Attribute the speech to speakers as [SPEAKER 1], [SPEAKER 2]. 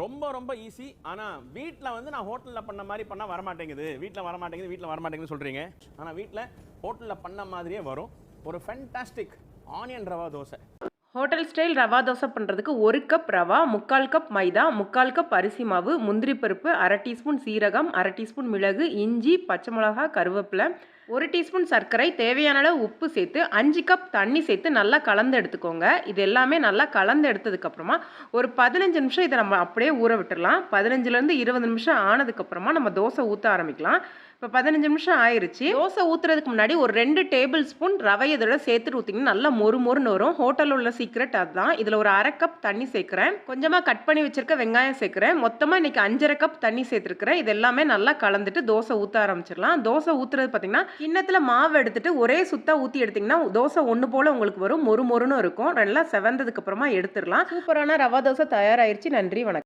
[SPEAKER 1] ரொம்ப ரொம்ப ஈஸி ஆனால் வீட்டில் வந்து நான் ஹோட்டலில் பண்ண மாதிரி பண்ணால் வரமாட்டேங்குது. வீட்டில் வரமாட்டேங்குது வீட்டில் வரமாட்டேங்குதுன்னு சொல்கிறீங்க ஆனால் வீட்டில் ஹோட்டலில் பண்ண மாதிரியே வரும். ஒரு fantastic onion rava dosa.
[SPEAKER 2] Hotel style rava dosa பண்ணுறதுக்கு ஒரு கப் ரவா முக்கால் கப் மைதா முக்கால் கப் அரிசி மாவு முந்திரி பருப்பு அரை டீஸ்பூன் சீரகம் அரை டீஸ்பூன் மிளகு இஞ்சி பச்சை மிளகா கருவேப்பிலை ஒரு டீஸ்பூன் சர்க்கரை தேவையான அளவு உப்பு சேர்த்து அஞ்சு கப் தண்ணி சேர்த்து நல்லா கலந்து எடுத்துக்கோங்க. இது எல்லாமே நல்லா கலந்து எடுத்ததுக்கப்புறமா ஒரு பதினஞ்சு நிமிஷம் இதை நம்ம அப்படியே ஊற விட்டுடலாம் பதினஞ்சுலேருந்து இருபது நிமிஷம் ஆனதுக்கப்புறமா நம்ம தோசை ஊற்ற ஆரம்பிக்கலாம். இப்போ பதினஞ்சு நிமிஷம் ஆயிடுச்சு தோசை ஊற்றுறதுக்கு முன்னாடி ஒரு ரெண்டு டேபிள் ஸ்பூன் ரவை இதோட சேர்த்துட்டு ஊற்றிங்கன்னா நல்லா மொறு மொறுன்னு வரும். ஹோட்டலில் உள்ள சீக்ரெட் அதுதான். இதில் ஒரு அரை கப் தண்ணி சேர்க்குறேன். கொஞ்சமாக கட் பண்ணி வச்சுருக்க வெங்காயம் சேர்க்குறேன். மொத்தமாக இன்னைக்கு அஞ்சரை கப் தண்ணி சேர்த்துருக்குறேன். இது எல்லாமே நல்லா கலந்துட்டு தோசை ஊற்ற ஆரம்பிச்சிடலாம். தோசை ஊற்றுறது பார்த்தீங்கன்னா கிண்ணத்தில் மாவு எடுத்துட்டு ஒரே சுத்தாக ஊற்றி எடுத்திங்கன்னா தோசை ஒன்று போல் உங்களுக்கு வரும். மொறு மொறுன்னு இருக்கும். நல்லா செவந்ததுக்கு அப்புறமா எடுத்துடலாம். சூப்பரான ரவா தோசை தயாராயிருச்சு. நன்றி வணக்கம்.